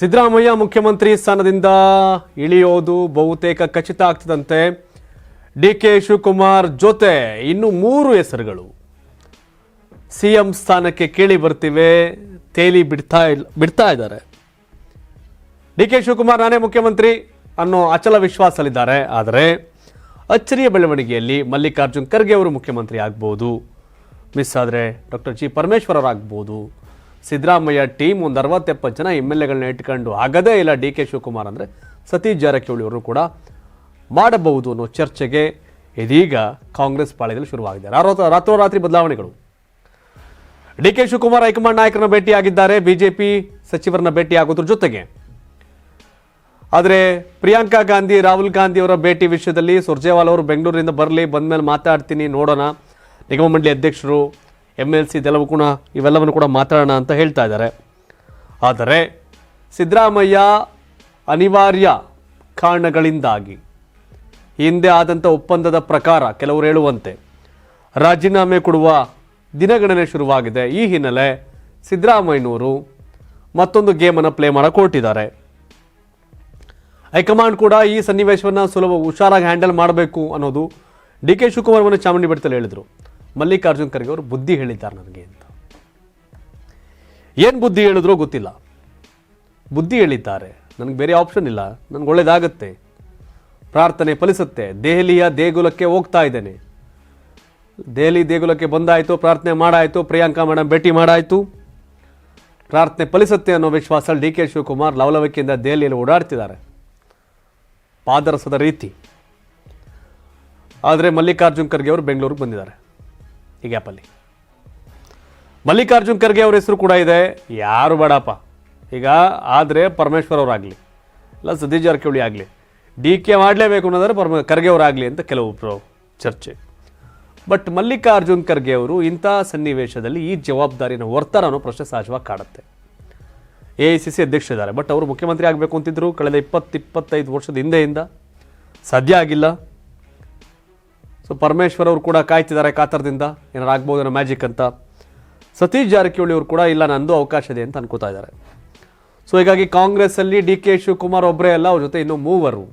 ಸಿದ್ದರಾಮಯ್ಯ ಮುಖ್ಯಮಂತ್ರಿ ಸ್ಥಾನದಿಂದ ಇಳಿಯೋದು ಬಹುತೇಕ ಖಚಿತ ಆಗ್ತದಂತೆ ಡಿ ಕೆ ಶಿವಕುಮಾರ್ ಜೊತೆ ಇನ್ನು ಮೂರು ಹೆಸರುಗಳು. ಸಿಎಂ ಸ್ಥಾನಕ್ಕೆ ಕೇಳಿ ಬರ್ತಿವೆ, ತೇಲಿ ಬಿಡ್ತಾ ಇಲ್, ಬಿಡ್ತಾ ಇದ್ದಾರೆ. ಡಿ ಕೆ ಶಿವಕುಮಾರ್ ನಾನೇ ಮುಖ್ಯಮಂತ್ರಿ ಅನ್ನೋ ಅಚಲ ವಿಶ್ವಾಸದಲ್ಲಿದ್ದಾರೆ ಆದರೆ ಅಚ್ಚರಿಯ ಬೆಳವಣಿಗೆಯಲ್ಲಿ ಮಲ್ಲಿಕಾರ್ಜುನ್ ಖರ್ಗೆ ಅವರು ಮುಖ್ಯಮಂತ್ರಿ ಆಗ್ಬೋದು. ಮಿಸ್ ಆದರೆ ಡಾಕ್ಟರ್ ಜಿ ಪರಮೇಶ್ವರ್ ಅವರಾಗ್ಬೋದು. ಸಿದ್ದರಾಮಯ್ಯ ಟೀಮ್ ಒಂದು ಅರವತ್ತೆಪ್ಪತ್ತು ಜನ ಎಂ ಎಲ್ ಎಗಳನ್ನ ಇಟ್ಕೊಂಡು, ಆಗದೇ ಇಲ್ಲ ಡಿ ಕೆ ಶಿವಕುಮಾರ್ ಅಂದರೆ ಸತೀಶ್ ಜಾರಕಿಹೊಳಿ ಅವರು ಕೂಡ ಮಾಡಬಹುದು ಅನ್ನೋ ಚರ್ಚೆಗೆ ಇದೀಗ ಕಾಂಗ್ರೆಸ್ ಪಾಳ್ಯದಲ್ಲಿ ಶುರುವಾಗಿದೆ. ರಾರೋ- ರಾತ್ರೋರಾತ್ರಿ ಬದಲಾವಣೆಗಳು. ಡಿ ಕೆ ಶಿವಕುಮಾರ್ ಹೈಕಮಾಂಡ್ ನಾಯಕರನ್ನ ಭೇಟಿಯಾಗಿದ್ದಾರೆ, ಬಿಜೆಪಿ ಸಚಿವರನ್ನ ಭೇಟಿಯಾಗೋದ್ರ ಜೊತೆಗೆ. ಆದರೆ ಪ್ರಿಯಾಂಕಾ ಗಾಂಧಿ, ರಾಹುಲ್ ಗಾಂಧಿ ಅವರ ಭೇಟಿ ವಿಷಯದಲ್ಲಿ ಸುರ್ಜೇವಾಲ್ ಅವರು ಬೆಂಗಳೂರಿಂದ ಬರಲಿ ಬಂದ ಮೇಲೆ ಮಾತಾಡ್ತೀನಿ, ನೋಡೋಣ. ನಿಗಮ ಮಂಡಳಿ ಅಧ್ಯಕ್ಷರು ಎಂ ಎಲ್ ಸಿ ಇದೆಲ್ಲವೂ ಕೂಡ ಇವೆಲ್ಲವನ್ನು ಕೂಡ ಮಾತಾಡೋಣ ಅಂತ ಹೇಳ್ತಾ ಇದ್ದಾರೆ. ಆದರೆ ಸಿದ್ದರಾಮಯ್ಯ ಅನಿವಾರ್ಯ ಕಾರಣಗಳಿಂದಾಗಿ, ಹಿಂದೆ ಆದಂಥ ಒಪ್ಪಂದದ ಪ್ರಕಾರ ಕೆಲವರು ಹೇಳುವಂತೆ ರಾಜೀನಾಮೆ ಕೊಡುವ ದಿನಗಣನೆ ಶುರುವಾಗಿದೆ. ಈ ಹಿನ್ನೆಲೆ ಸಿದ್ದರಾಮಯ್ಯನವರು ಮತ್ತೊಂದು ಗೇಮನ್ನು ಪ್ಲೇ ಮಾಡೋಕೆ ಹೊರಟಿದ್ದಾರೆ. ಹೈಕಮಾಂಡ್ ಕೂಡ ಈ ಸನ್ನಿವೇಶವನ್ನು ಸುಲಭ, ಹುಷಾರಾಗಿ ಹ್ಯಾಂಡಲ್ ಮಾಡಬೇಕು ಅನ್ನೋದು ಡಿ ಕೆ ಶಿವಕುಮಾರ್ ಚಾಮುಂಡಿ ಬೆಟ್ಟದಲ್ಲಿ ಹೇಳಿದರು. ಮಲ್ಲಿಕಾರ್ಜುನ್ ಖರ್ಗೆ ಅವರು ಬುದ್ಧಿ ಹೇಳಿದ್ದಾರೆ ನನಗೆ ಅಂತ. ಏನು ಬುದ್ಧಿ ಹೇಳಿದ್ರೋ ಗೊತ್ತಿಲ್ಲ. ಬುದ್ಧಿ ಹೇಳಿದ್ದಾರೆ. ನನಗೆ ಬೇರೆ ಆಪ್ಷನ್ ಇಲ್ಲ. ನನಗೆ ಒಳ್ಳೇದಾಗತ್ತೆ. ಪ್ರಾರ್ಥನೆ ಫಲಿಸುತ್ತೆ. ದೆಹಲಿಯ ದೇಗುಲಕ್ಕೆ ಹೋಗ್ತಾ ಇದ್ದೇನೆ. ದೆಹಲಿ ದೇಗುಲಕ್ಕೆ ಬಂದಾಯಿತು, ಪ್ರಾರ್ಥನೆ ಮಾಡಾಯಿತು, ಪ್ರಿಯಾಂಕಾ ಮೇಡಮ್ ಭೇಟಿ ಮಾಡಾಯಿತು. ಪ್ರಾರ್ಥನೆ ಫಲಿಸುತ್ತೆ ಅನ್ನೋ ವಿಶ್ವಾಸ ಡಿ ಕೆ ಶಿವಕುಮಾರ್ ಲವಲವಿಕೆಯಿಂದ ದೆಹಲಿಯಲ್ಲಿ ಓಡಾಡ್ತಿದ್ದಾರೆ. ಪಾದರಸದ ರೀತಿ. ಆದರೆ ಮಲ್ಲಿಕಾರ್ಜುನ್ ಖರ್ಗೆ ಅವರು ಬೆಂಗಳೂರಿಗೆ ಬಂದಿದ್ದಾರೆ. ಈ ಗ್ಯಾಪಲ್ಲಿ ಮಲ್ಲಿಕಾರ್ಜುನ್ ಖರ್ಗೆ ಅವ್ರ ಹೆಸರು ಕೂಡ ಇದೆ. ಯಾರು ಬೇಡಪ್ಪ. ಈಗ ಆದರೆ ಪರಮೇಶ್ವರ್ ಅವರಾಗಲಿ ಇಲ್ಲ ಸತೀಶ್ ಜಾರಕಿಹೊಳಿ ಆಗಲಿ, ಡಿ ಕೆ ಮಾಡಲೇಬೇಕು ಅನ್ನೋದಾದ್ರೆ ಪರಮ, ಖರ್ಗೆ ಅವರಾಗಲಿ ಅಂತ ಕೆಲವೊಬ್ಬರು ಚರ್ಚೆ. ಬಟ್ ಮಲ್ಲಿಕಾರ್ಜುನ್ ಖರ್ಗೆ ಅವರು ಇಂಥ ಸನ್ನಿವೇಶದಲ್ಲಿ ಈ ಜವಾಬ್ದಾರಿನ ಹೊರ್ತಾರ ಅನ್ನೋ ಪ್ರಶ್ನೆ ಸಹಜವಾಗಿ ಕಾಡುತ್ತೆ. ಎ ಐ ಸಿ ಸಿ ಅಧ್ಯಕ್ಷರಿದ್ದಾರೆ ಬಟ್ ಅವರು ಮುಖ್ಯಮಂತ್ರಿ ಆಗಬೇಕು ಅಂತಿದ್ರು, ಕಳೆದ ಇಪ್ಪತ್ತು, ಇಪ್ಪತ್ತೈದು ವರ್ಷದ ಹಿಂದೆಯಿಂದ. ಸಾಧ್ಯ ಆಗಿಲ್ಲ. ಸೊ ಪರಮೇಶ್ವರ್ ಅವರು ಕೂಡ ಕಾಯ್ತಿದ್ದಾರೆ ಕಾತರದಿಂದ. ಏನಾರು ಆಗ್ಬೋದೇನೋ ಮ್ಯಾಜಿಕ್ ಅಂತ. ಸತೀಶ್ ಜಾರಕಿಹೊಳಿ ಅವರು ಕೂಡ ಇಲ್ಲ, ನಂದು ಅವಕಾಶ ಇದೆ ಅಂತ ಅನ್ಕೋತಾ ಇದ್ದಾರೆ. ಸೊ ಹೀಗಾಗಿ ಕಾಂಗ್ರೆಸ್ಸಲ್ಲಿ ಡಿ ಕೆ ಶಿವಕುಮಾರ್ ಒಬ್ಬರೇ ಅಲ್ಲ, ಅವ್ರ ಜೊತೆ ಇನ್ನೂ ಮೂವರು.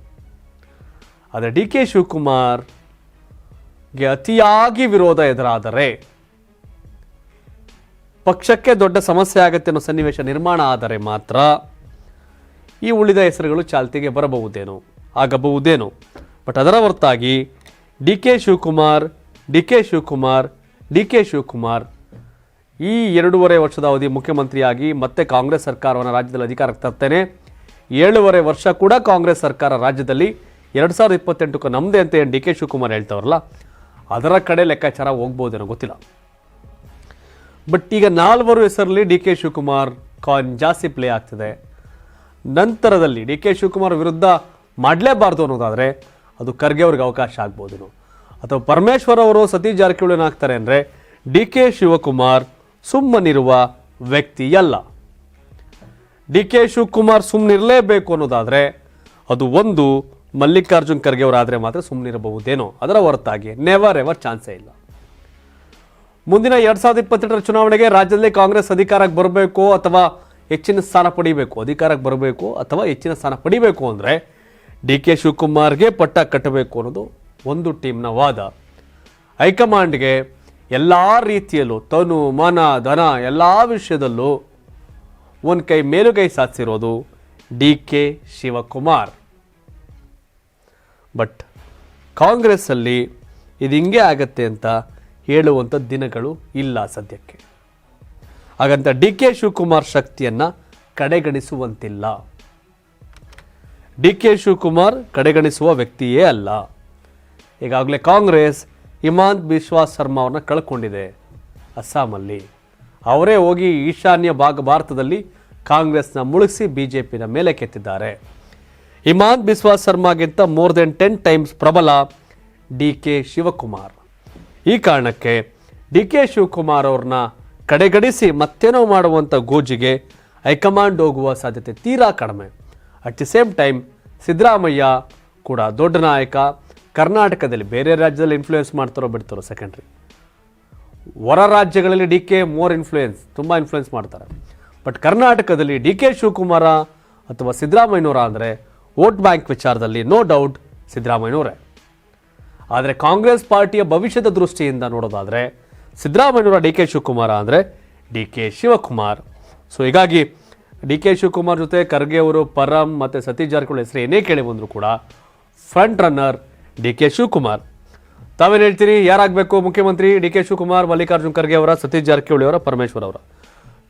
ಆದರೆ ಡಿ ಕೆ ಶಿವಕುಮಾರ್ಗೆ ಅತಿಯಾಗಿ ವಿರೋಧ ಎದುರಾದರೆ, ಪಕ್ಷಕ್ಕೆ ದೊಡ್ಡ ಸಮಸ್ಯೆ ಆಗುತ್ತೆ ಅನ್ನೋ ಸನ್ನಿವೇಶ ನಿರ್ಮಾಣ ಆದರೆ ಮಾತ್ರ ಈ ಉಳಿದ ಹೆಸರುಗಳು ಚಾಲ್ತಿಗೆ ಬರಬಹುದೇನೋ, ಆಗಬಹುದೇನೋ. ಬಟ್ ಅದರ ಹೊರತಾಗಿ D K Shivakumar, D K Shivakumar, D K Shivakumar. ಈ ಎರಡೂವರೆ ವರ್ಷದ ಅವಧಿ ಮುಖ್ಯಮಂತ್ರಿಯಾಗಿ ಮತ್ತೆ ಕಾಂಗ್ರೆಸ್ ಸರ್ಕಾರವನ್ನು ರಾಜ್ಯದಲ್ಲಿ ಅಧಿಕಾರಕ್ಕೆ ತರ್ತೇನೆ. ಏಳುವರೆ ವರ್ಷ ಕೂಡ ಕಾಂಗ್ರೆಸ್ ಸರ್ಕಾರ ರಾಜ್ಯದಲ್ಲಿ ಎರಡು ಸಾವಿರದ ಇಪ್ಪತ್ತೆಂಟಕ್ಕೆ ನಮ್ಮದೇ ಅಂತ ಏನು ಡಿ ಕೆ ಶಿವಕುಮಾರ್ ಹೇಳ್ತಾವ್ರಲ್ಲ, ಅದರ ಕಡೆ ಲೆಕ್ಕಾಚಾರ ಹೋಗ್ಬೋದೇನೋ ಗೊತ್ತಿಲ್ಲ. ಬಟ್ ಈಗ ನಾಲ್ವರು ಹೆಸರಲ್ಲಿ ಡಿ ಕೆ ಶಿವಕುಮಾರ್ ಕಾಯಿನ್ ಜಾಸ್ತಿ ಪ್ಲೇ ಆಗ್ತಿದೆ. ನಂತರದಲ್ಲಿ ಡಿ ಕೆ ಶಿವಕುಮಾರ್ ವಿರುದ್ಧ ಮಾಡಲೇಬಾರ್ದು ಅನ್ನೋದಾದರೆ ಅದು ಖರ್ಗೆ ಅವ್ರಿಗೆ ಅವಕಾಶ ಆಗ್ಬೋದೇನೋ. ಅಥವಾ ಪರಮೇಶ್ವರ್ ಅವರು ಸತೀಶ್ ಜಾರಕಿಹೊಳಿ ಏನಾಗ್ತಾರೆ ಅಂದರೆ ಡಿ ಕೆ ಶಿವಕುಮಾರ್ ಸುಮ್ಮನಿರುವ ವ್ಯಕ್ತಿಯಲ್ಲ. ಡಿ ಕೆ ಶಿವಕುಮಾರ್ ಸುಮ್ಮನಿರಲೇಬೇಕು ಅನ್ನೋದಾದರೆ ಅದು ಒಂದು ಮಲ್ಲಿಕಾರ್ಜುನ್ ಖರ್ಗೆ ಅವರಾದರೆ ಮಾತ್ರ ಸುಮ್ಮನಿರಬಹುದೇನೋ. ಅದರ ಹೊರತಾಗಿ ನೆವರ್ ಎವರ್ ಚಾನ್ಸೇ ಇಲ್ಲ. ಮುಂದಿನ ಎರಡು ಸಾವಿರದ ಇಪ್ಪತ್ತೆರಡರ ಚುನಾವಣೆಗೆ ರಾಜ್ಯದಲ್ಲಿ ಕಾಂಗ್ರೆಸ್ ಅಧಿಕಾರಕ್ಕೆ ಬರಬೇಕು ಅಥವಾ ಹೆಚ್ಚಿನ ಸ್ಥಾನ ಪಡಿಬೇಕು, ಅಧಿಕಾರಕ್ಕೆ ಬರಬೇಕು ಅಥವಾ ಹೆಚ್ಚಿನ ಸ್ಥಾನ ಪಡಿಬೇಕು ಅಂದರೆ ಡಿ ಕೆ ಶಿವಕುಮಾರ್ಗೆ ಪಟ್ಟ ಕಟ್ಟಬೇಕು ಅನ್ನೋದು ಒಂದು ಟೀಮ್ನ ವಾದ. ಹೈಕಮಾಂಡ್ಗೆ ಎಲ್ಲ ರೀತಿಯಲ್ಲೂ ತನು, ಮನ, ಧನ ಎಲ್ಲ ವಿಷಯದಲ್ಲೂ ಒಂದು ಕೈ ಮೇಲುಗೈ ಸಾಧಿಸಿರೋದು ಡಿ ಕೆ ಶಿವಕುಮಾರ್. ಬಟ್ ಕಾಂಗ್ರೆಸ್ಸಲ್ಲಿ ಇದು ಹಿಂಗೆ ಆಗತ್ತೆ ಅಂತ ಹೇಳುವಂಥ ದಿನಗಳು ಇಲ್ಲ ಸದ್ಯಕ್ಕೆ. ಹಾಗಂತ ಡಿ ಕೆ ಶಿವಕುಮಾರ್ ಶಕ್ತಿಯನ್ನು ಕಡೆಗಣಿಸುವಂತಿಲ್ಲ. ಡಿ ಕೆ ಶಿವಕುಮಾರ್ ಕಡೆಗಣಿಸುವ ವ್ಯಕ್ತಿಯೇ ಅಲ್ಲ. ಈಗಾಗಲೇ ಕಾಂಗ್ರೆಸ್ ಹಿಮಾಂತ್ ಬಿಶ್ವಾಸ್ ಶರ್ಮಾ ಅವ್ರನ್ನ ಕಳ್ಕೊಂಡಿದೆ. ಅಸ್ಸಾಮಲ್ಲಿ ಅವರೇ ಹೋಗಿ ಈಶಾನ್ಯ ಭಾಗ ಭಾರತದಲ್ಲಿ ಕಾಂಗ್ರೆಸ್ನ ಮುಳುಗಿಸಿ ಬಿ ಜೆ ಪಿನ ಮೇಲೆ ಕೆತ್ತಿದ್ದಾರೆ. ಹಿಮಾಂತ್ ಬಿಸ್ವಾಸ್ ಶರ್ಮಾಗಿಂತ ಮೋರ್ ದೆನ್ ಟೆನ್ ಟೈಮ್ಸ್ ಪ್ರಬಲ ಡಿ ಕೆ ಶಿವಕುಮಾರ್. ಈ ಕಾರಣಕ್ಕೆ ಡಿ ಕೆ ಶಿವಕುಮಾರ್ ಅವ್ರನ್ನ ಕಡೆಗಣಿಸಿ ಮತ್ತೇನೋ ಮಾಡುವಂಥ ಗೋಜಿಗೆ ಹೈಕಮಾಂಡ್ ಹೋಗುವ ಸಾಧ್ಯತೆ ತೀರಾ ಕಡಿಮೆ. At the same time Siddaramaiah ಕೂಡ ದೊಡ್ಡ ನಾಯಕ, ಕರ್ನಾಟಕದಲ್ಲಿ ಬೇರೆ ರಾಜ್ಯದಲ್ಲಿ ಇನ್ಫ್ಲೂಯೆನ್ಸ್ ಮಾಡ್ತಾರೋ ಬಿಡ್ತಾರೋ ಸೆಕೆಂಡ್ರಿ ಹೊರ ರಾಜ್ಯಗಳಲ್ಲಿ ಡಿ ಕೆ ಮೋರ್ ಇನ್ಫ್ಲೂಯೆನ್ಸ್ ತುಂಬ ಇನ್ಫ್ಲೂಯೆನ್ಸ್ ಮಾಡ್ತಾರೆ. ಬಟ್ ಕರ್ನಾಟಕದಲ್ಲಿ ಡಿ ಕೆ ಶಿವಕುಮಾರ ಅಥವಾ ಸಿದ್ದರಾಮಯ್ಯನವರ ಅಂದರೆ ವೋಟ್ ಬ್ಯಾಂಕ್ ವಿಚಾರದಲ್ಲಿ ನೋ ಡೌಟ್ ಸಿದ್ದರಾಮಯ್ಯನವರೇ. ಆದರೆ ಕಾಂಗ್ರೆಸ್ ಪಾರ್ಟಿಯ ಭವಿಷ್ಯದ ದೃಷ್ಟಿಯಿಂದ ನೋಡೋದಾದರೆ ಸಿದ್ದರಾಮಯ್ಯನವರ ಡಿ ಕೆ ಶಿವಕುಮಾರ ಅಂದರೆ ಡಿ ಕೆ ಶಿವಕುಮಾರ್. ಸೊ ಹೀಗಾಗಿ ಡಿ ಕೆ ಶಿವಕುಮಾರ್ ಜೊತೆ ಖರ್ಗೆ ಅವರು, ಪರಂ ಮತ್ತು ಸತೀಶ್ ಜಾರಕಿಹೊಳಿ ಹೆಸರು ಏನೇ ಕೇಳಿ ಬಂದರೂ ಕೂಡ front runner D K Shivakumar. ತಾವೇನು ಹೇಳ್ತೀರಿ? ಯಾರಾಗಬೇಕು? ಮುಖ್ಯಮಂತ್ರಿ ಡಿ ಕೆ ಶಿವಕುಮಾರ್, ಮಲ್ಲಿಕಾರ್ಜುನ್ ಖರ್ಗೆ ಅವರ, ಸತೀಶ್ ಜಾರಕಿಹೊಳಿ ಅವರ, ಪರಮೇಶ್ವರ್ ಅವರ?